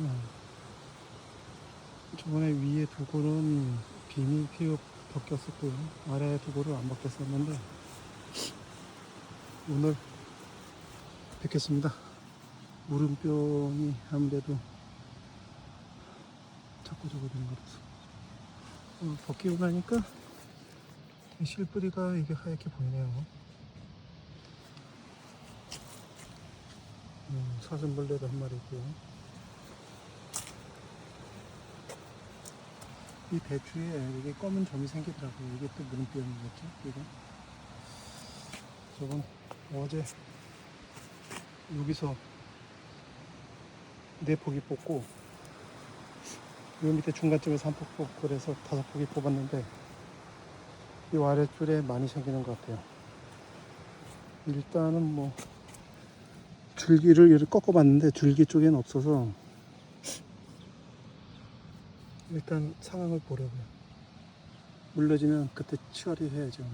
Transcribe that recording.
어. 저번에 위에 두 골은 비닐 피읍 벗겼었고요. 아래 두 골은 안 벗겼었는데 오늘 뵙겠습니다. 물음병이 아무래도 자꾸 저거 되는 것 같아서 어, 벗기고 나니까 이 실뿌리가 이게 하얗게 보이네요. 음, 사슴벌레도 한 마리 있고요. 이 배추에 이게 검은 점이 생기더라고요. 이게 또 물음병이겠죠? 이거. 저건 어제 여기서 네 포기 뽑고 요 밑에 중간쯤에서 한 포기 뽑고 그래서 다섯 포기 뽑았는데 이 아래줄에 많이 생기는 것 같아요. 일단은 뭐 줄기를 꺾어봤는데 줄기 쪽에는 없어서 일단 상황을 보려고요. 물러지면 그때 치워리 해야죠.